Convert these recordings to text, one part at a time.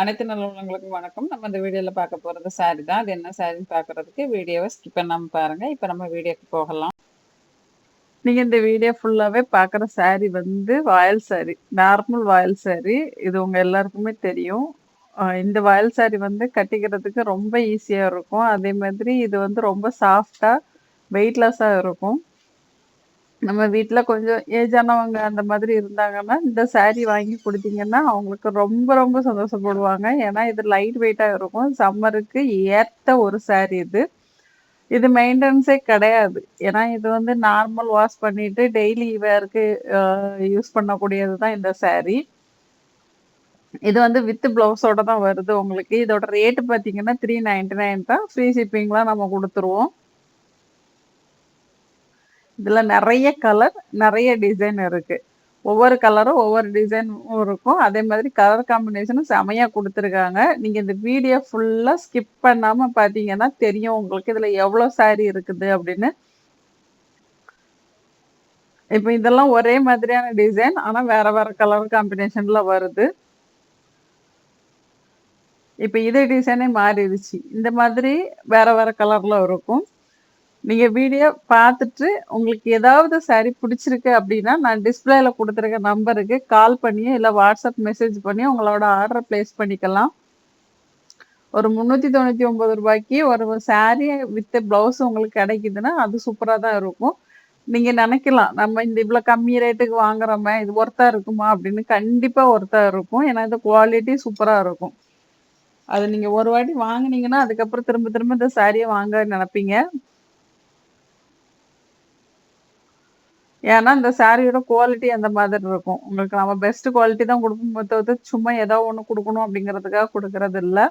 அனைத்து நல்லவங்களுக்கும் வணக்கம். நம்ம இந்த வீடியோவில் பார்க்க போகிறது சாரி தான். அது என்ன சாரின்னு பார்க்கறதுக்கு வீடியோவை ஸ்கிப் பண்ணாமல் பாருங்கள் இப்போ நம்ம வீடியோக்கு போகலாம். நீங்கள் இந்த வீடியோ ஃபுல்லாகவே பார்க்குற சாரி வந்து voile sari normal voile sari இது உங்கள் எல்லாருக்குமே தெரியும். இந்த வாயல் சாரி வந்து கட்டிக்கிறதுக்கு ரொம்ப ஈஸியாக இருக்கும். அதே மாதிரி இது வந்து ரொம்ப சாஃப்ட்டாக வெயிட் லாஸாக இருக்கும். நம்ம வீட்டில் கொஞ்சம் ஏஜானவங்க அந்த மாதிரி இருந்தாங்கன்னா இந்த சாரீ வாங்கி கொடுத்தீங்கன்னா அவங்களுக்கு ரொம்ப ரொம்ப சந்தோஷப்படுவாங்க. ஏன்னா இது லைட் வெயிட்டாக இருக்கும். சம்மருக்கு ஏத்த ஒரு saree இது. இது மெயின்டெனன்ஸே கிடையாது. ஏன்னா இது வந்து நார்மல் வாஷ் பண்ணிட்டு டெய்லி வேருக்கு யூஸ் பண்ணக்கூடியது தான் இந்த சாரீ இது வந்து வித் பிளவுஸோட தான் வருது உங்களுக்கு. இதோட ரேட்டு பார்த்தீங்கன்னா த்ரீ நைன்டி நைன் தான். ஃப்ரீ ஷிப்பிங்லாம் நம்ம கொடுத்துருவோம். இதில் நிறைய கலர் நிறைய டிசைன் இருக்குது ஒவ்வொரு கலரும் ஒவ்வொரு டிசைனும் இருக்கும். அதே மாதிரி கலர் காம்பினேஷனும் செமையாக கொடுத்துருக்காங்க. நீங்கள் இந்த வீடியோ ஃபுல்லாக ஸ்கிப் பண்ணாமல் பார்த்தீங்கன்னா தெரியும் உங்களுக்கு இதில் எவ்வளோ saree இருக்குது அப்படின்னு. இப்போ இதெல்லாம் ஒரே மாதிரியான டிசைன் ஆனால் வேற வேற கலர் காம்பினேஷனில் வருது. இப்போ இதே டிசைனே மாறிடுச்சு. இந்த மாதிரி வேற வேற கலரில் இருக்கும். நீங்க வீடியோ பார்த்துட்டு உங்களுக்கு ஏதாவது சாரி பிடிச்சிருக்கு அப்படின்னா நான் டிஸ்பிளேல கொடுத்துருக்க நம்பருக்கு கால் பண்ணியோ இல்லை வாட்ஸ்அப் மெசேஜ் பண்ணி உங்களோட ஆர்டர் பிளேஸ் பண்ணிக்கலாம். ஒரு முந்நூற்றி தொண்ணூற்றி ஒம்பது ரூபாய்க்கு ஒரு சாரீ வித் ப்ளவுஸ் உங்களுக்கு கிடைக்குதுன்னா அது சூப்பராக தான் இருக்கும். நீங்கள் நினைக்கலாம் நம்ம இந்த இவ்வளோ கம்மி ரேட்டுக்கு வாங்குறோமே இது ஒர்த்தா இருக்குமா அப்படின்னு கண்டிப்பாக ஒர்த்தா இருக்கும். ஏன்னா இந்த குவாலிட்டி சூப்பராக இருக்கும். அது நீங்கள் ஒரு வாட்டி வாங்கினீங்கன்னா அதுக்கப்புறம் திரும்ப திரும்ப இந்த சாரியை வாங்க நினைப்பீங்க. ஏன்னா இந்த சாரியோட குவாலிட்டி அந்த மாதிரி இருக்கும். உங்களுக்கு நம்ம பெஸ்ட் குவாலிட்டி தான் கொடுப்போம் தவிர்த்து சும்மா ஏதோ ஒன்று கொடுக்கணும் அப்படிங்கிறதுக்காக கொடுக்கறது இல்லை.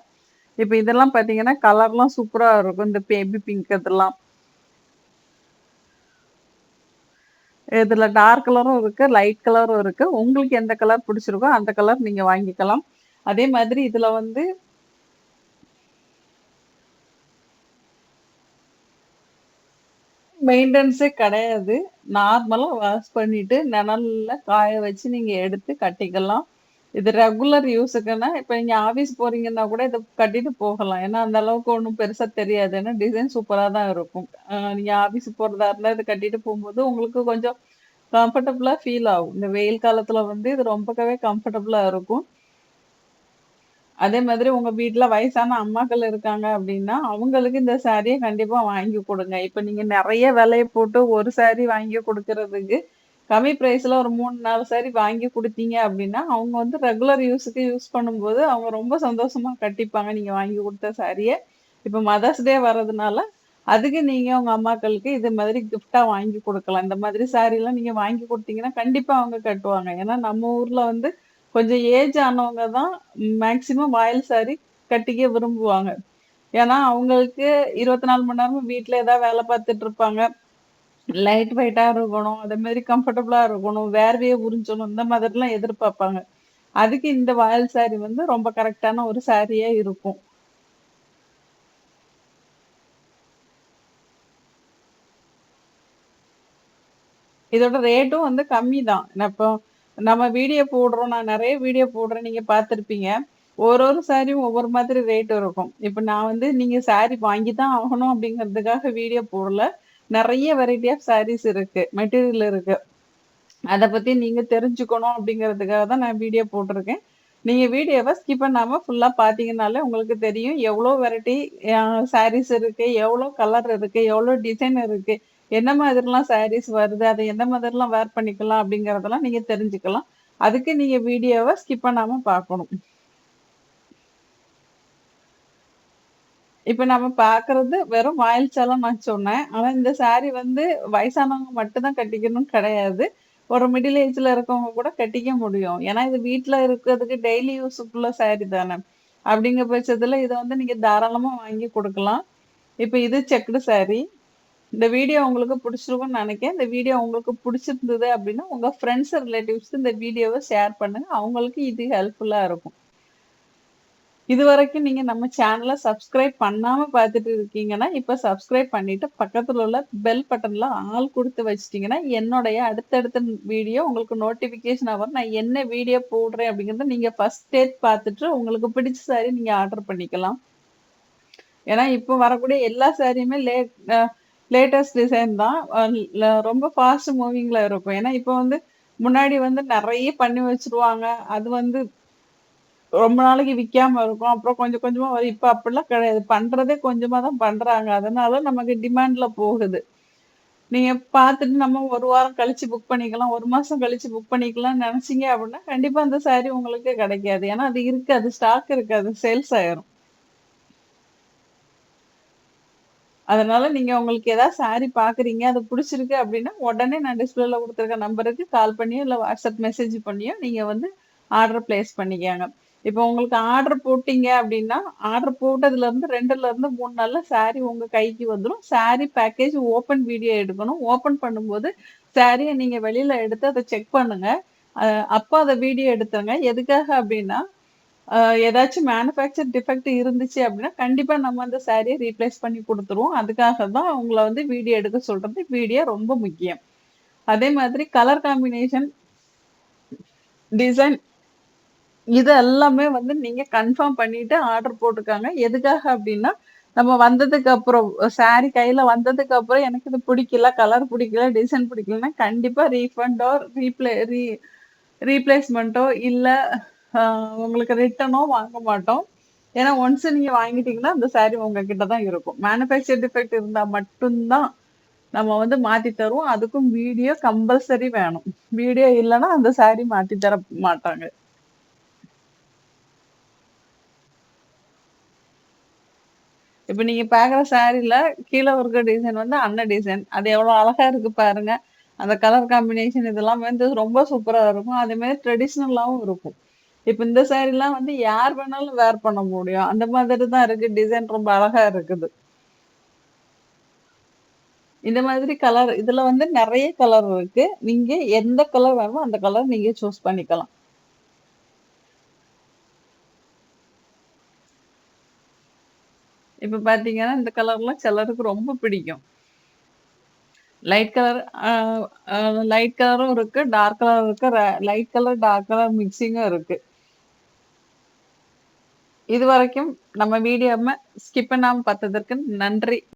இப்போ இதெல்லாம் பார்த்தீங்கன்னா கலர்லாம் சூப்பராக இருக்கும். இந்த பேபி பிங்க் இதெல்லாம். இதில் டார்க் கலரும் இருக்குது லைட் கலரும் இருக்குது உங்களுக்கு எந்த கலர் பிடிச்சிருக்கோ அந்த கலர் நீங்கள் வாங்கிக்கலாம். அதே மாதிரி இதில் வந்து மெயின்டெனன்ஸே கிடையாது. நார்மலாக வாஷ் பண்ணிட்டு நிழல்ல காய வச்சு நீங்கள் எடுத்து கட்டிக்கலாம். இது ரெகுலர் யூஸுக்குன்னா இப்போ நீங்கள் ஆஃபீஸ் போகிறீங்கன்னா கூட இதை கட்டிட்டு போகலாம். ஏன்னா அந்த அளவுக்கு ஒன்றும் பெருசாக தெரியாது. ஏன்னா டிசைன் சூப்பராக தான் இருக்கும். நீங்கள் ஆஃபீஸ் போகிறதா இருந்தால் இதை கட்டிட்டு போகும்போது உங்களுக்கு கொஞ்சம் கம்ஃபர்டபுளாக ஃபீல் ஆகும். இந்த வெயில் காலத்தில் வந்து இது ரொம்பவே கம்ஃபர்டபுளாக இருக்கும். அதே மாதிரி உங்க வீட்டுல வயசான அம்மாக்கள் இருக்காங்க அப்படின்னா அவங்களுக்கு இந்த சாரியை கண்டிப்பா வாங்கி கொடுங்க. இப்ப நீங்க நிறைய விலையை போட்டு ஒரு சாரி வாங்கி கொடுக்கறதுக்கு கம்மி பிரைஸ்ல ஒரு மூணு நாலு சாரி வாங்கி கொடுத்தீங்க அப்படின்னா அவங்க வந்து ரெகுலர் யூஸுக்கு யூஸ் பண்ணும்போது அவங்க ரொம்ப சந்தோஷமா கட்டிப்பாங்க. நீங்க வாங்கி கொடுத்த சாரியை இப்ப மதர்ஸ் டே வர்றதுனால அதுக்கு நீங்க உங்க அம்மாக்களுக்கு இது மாதிரி கிஃப்டா வாங்கி கொடுக்கலாம். இந்த மாதிரி சாரி எல்லாம் நீங்க வாங்கி கொடுத்தீங்கன்னா கண்டிப்பா அவங்க கட்டுவாங்க. ஏன்னா நம்ம ஊர்ல வந்து கொஞ்சம் ஏஜ் ஆனவங்க தான் மேக்சிமம் வாயில் சாரி கட்டிக்க விரும்புவாங்க. ஏன்னா அவங்களுக்கு இருபத்தி நாலு மணி நேரமும் வீட்டில் ஏதாவது வேலை பார்த்துட்டு இருப்பாங்க. லைட் வெயிட்டாக இருக்கணும் அதே மாதிரி கம்ஃபர்டபுளாக இருக்கணும் வேர்வையை உறிஞ்சணும் இந்த மாதிரிலாம் எதிர்பார்ப்பாங்க. அதுக்கு இந்த வாயில் சாரி வந்து ரொம்ப கரெக்டான ஒரு சாரியாக இருக்கும். இதோட ரேட்டும் வந்து கம்மி தான் இப்போ நம்ம வீடியோ போடுறோம். நான் நிறைய வீடியோ போடுறேன். நீங்க பார்த்துருப்பீங்க. ஒரு ஒரு சாரியும் ஒவ்வொரு மாதிரி ரேட் இருக்கும். இப்போ நான் வந்து நீங்க சாரி வாங்கி தான் ஆகணும் அப்படிங்கிறதுக்காக வீடியோ போடல. நிறைய வெரைட்டி ஆஃப் சாரீஸ் இருக்கு. மெட்டீரியல் இருக்கு. அதை பத்தி நீங்க தெரிஞ்சுக்கணும் அப்படிங்கிறதுக்காக தான் நான் வீடியோ போட்டிருக்கேன். நீங்க வீடியோவை ஸ்கிப் பண்ணாம ஃபுல்லா பாத்தீங்கன்னாலே உங்களுக்கு தெரியும். எவ்வளோ வெரைட்டி சாரீஸ் இருக்கு எவ்வளோ கலர் இருக்கு எவ்வளோ டிசைன் இருக்கு. என்ன மாதிரிலாம் சாரீஸ் வருது அதை எந்த மாதிரிலாம் வேர் பண்ணிக்கலாம் அப்படிங்கறதெல்லாம் நீங்க தெரிஞ்சுக்கலாம். அதுக்கு நீங்க வீடியோவை ஸ்கிப் பண்ணாம பார்க்கணும். இப்போ நம்ம பார்க்கறது வெறும் வாயில் சேலம் நான் சொன்னேன். ஆனால் இந்த saree வந்து வயசானவங்க மட்டும்தான் கட்டிக்கணும் கிடையாது. ஒரு மிடில் ஏஜ்ல இருக்கவங்க கூட கட்டிக்க முடியும். ஏன்னா இது வீட்டில் இருக்கிறதுக்கு டெய்லி யூஸுக்குள்ள saree தானே. அப்படிங்கிற பட்சத்தில் இதை வந்து நீங்கள் தாராளமாக வாங்கி கொடுக்கலாம். இப்போ இது செக்குடு saree. இந்த வீடியோ உங்களுக்கு பிடிச்சிருக்கும்னு நினைக்கிறேன். இந்த வீடியோ உங்களுக்கு பிடிச்சிருந்தது அப்படின்னா உங்க ஃப்ரெண்ட்ஸ் ரிலேட்டிவ்ஸ்க்கு இந்த வீடியோவை ஷேர் பண்ணுங்க. அவங்களுக்கு இது ஹெல்ப்ஃபுல்லா இருக்கும். இது வரைக்கும் நீங்க நம்ம சேனலை சப்ஸ்கிரைப் பண்ணாம பார்த்துட்டு இருக்கீங்கன்னா, இப்ப சப்ஸ்கிரைப் பண்ணிட்டு பக்கத்துல உள்ள பெல் பட்டன்ல ஆள் கொடுத்து வச்சிட்டிங்கன்னா என்னுடைய அடுத்தடுத்த வீடியோ உங்களுக்கு நோட்டிஃபிகேஷன் ஆகும் நான் என்ன வீடியோ போடுறேன் அப்படிங்கிறத நீங்க டேட் பார்த்துட்டு, உங்களுக்கு பிடிச்ச சாரி நீங்க ஆர்டர் பண்ணிக்கலாம். ஏன்னா, இப்போ வரக்கூடிய எல்லா சாரியுமே லேட் லேட்டஸ்ட் டிசைன் தான். ரொம்ப ஃபாஸ்ட் மூவிங்ல இருக்கும். ஏன்னா, இப்போ வந்து முன்னாடி வந்து நிறைய பண்ணி வச்சுருவாங்க. அது வந்து ரொம்ப நாளைக்கு விற்காம இருக்கும். அப்புறம் கொஞ்சம் கொஞ்சமா வரும். இப்போ அப்படிலாம் கிடையாது. பண்றதே கொஞ்சமா தான் பண்றாங்க. அதனால நமக்கு டிமாண்ட்ல போகுது. நீங்க பார்த்துட்டு நம்ம ஒரு வாரம் கழிச்சு புக் பண்ணிக்கலாம். ஒரு மாசம் கழிச்சு புக் பண்ணிக்கலாம்னு நினச்சிங்க அப்படின்னா, கண்டிப்பா அந்த சாரி உங்களுக்கு கிடைக்காது. ஏன்னா, அது இருக்காது. ஸ்டாக் இருக்காது. சேல்ஸ் ஆயிரும். அதனால நீங்க உங்களுக்கு ஏதாவது சாரி பார்க்குறீங்க, அது பிடிச்சிருக்கு அப்படின்னா, உடனே நான் டிஸ்பிளேல கொடுத்துருக்க நம்பருக்கு கால் பண்ணியோ, இல்ல வாட்ஸ்அப் மெசேஜ் பண்ணியோ நீங்க வந்து ஆர்டர் பிளேஸ் பண்ணிக்கோங்க இப்போ உங்களுக்கு ஆர்டர் போட்டீங்க அப்படின்னா, ஆர்டர் போட்டதுலருந்து 2லருந்து 3 நாள்ல சாரி உங்க கைக்கு வந்துடும் சாரி பேக்கேஜ் ஓப்பன் வீடியோ எடுக்கணும். ஓப்பன் பண்ணும்போது சாரியை நீங்க வெளியில எடுத்து அதை செக் பண்ணுங்க. அப்போ அதை வீடியோ எடுத்துருங்க. எதுக்காக அப்படின்னா, ஏதாச்சும் மேனுஃபேக்சர் டிஃபெக்ட் இருந்துச்சு அப்படின்னா, கண்டிப்பா நம்ம அந்த சாரியை ரீப்ளேஸ் பண்ணி கொடுத்துருவோம் அதுக்காக தான் உங்கள வந்து வீடியோ எடுக்க சொல்றது. வீடியோ ரொம்ப முக்கியம். அதே மாதிரி கலர் காம்பினேஷன் டிசைன் இது எல்லாமே வந்து நீங்க கன்ஃபார்ம் பண்ணிட்டு ஆர்டர் போட்டிருக்காங்க எதுக்காக அப்படின்னா, நம்ம வந்ததுக்கு அப்புறம் சாரி கையில வந்ததுக்கு அப்புறம் எனக்கு இது பிடிக்கல, கலர் பிடிக்கல, டிசைன் பிடிக்கலன்னா, கண்டிப்பா ரீஃபண்டோ, ரீப்ளே ரீ ரீப்ளேஸ்மெண்ட்டோ இல்லை உங்களுக்கு ரிட்டனோ வாங்க மாட்டோம். ஏன்னா, ஒன்ஸ் நீங்க வாங்கிட்டீங்கன்னா, அந்த சாரி உங்ககிட்ட தான் இருக்கும். மேனுஃபேக்சர் டிஃபெக்ட் இருந்தா மட்டும் தான் நம்ம வந்து மாத்தி தருவோம். அதுக்கும் வீடியோ கம்பல்சரி வேணும். வீடியோ இல்லைன்னா அந்த சாரி மாத்தி தர மாட்டாங்க. இப்ப நீங்க பாக்குற சாரில கீழ இருக்க டிசைன் வந்து அன்ன டிசைன். அது எவ்வளவு அழகா இருக்கு பாருங்க. அந்த கலர் காம்பினேஷன் இதெல்லாம் வந்து ரொம்ப சூப்பரா இருக்கும். அதேமாரி ட்ரெடிஷ்னலாவும் இருக்கும். இப்ப இந்த சாரிலாம் வந்து யார் வேணாலும் வேர் பண்ண முடியும். அந்த மாதிரி தான் இருக்கு. டிசைன் ரொம்ப அழகா இருக்குது. இந்த மாதிரி கலர் இதுல வந்து நிறைய கலர் இருக்கு. நீங்க எந்த கலர் வேணுமோ அந்த கலர் நீங்க சூஸ் பண்ணிக்கலாம். இப்ப பார்த்தீங்கன்னா, இந்த கலர்லாம் சிலருக்கு ரொம்ப பிடிக்கும். லைட் கலர் லைட் கலரும் இருக்கு. டார்க் கலர் இருக்கு. லைட் கலர், டார்க் கலர் மிக்ஸிங்கும் இது வரைக்கும் நம்ம வீடியோவை ஸ்கிப் பண்ணாமல் பார்த்ததற்கு நன்றி.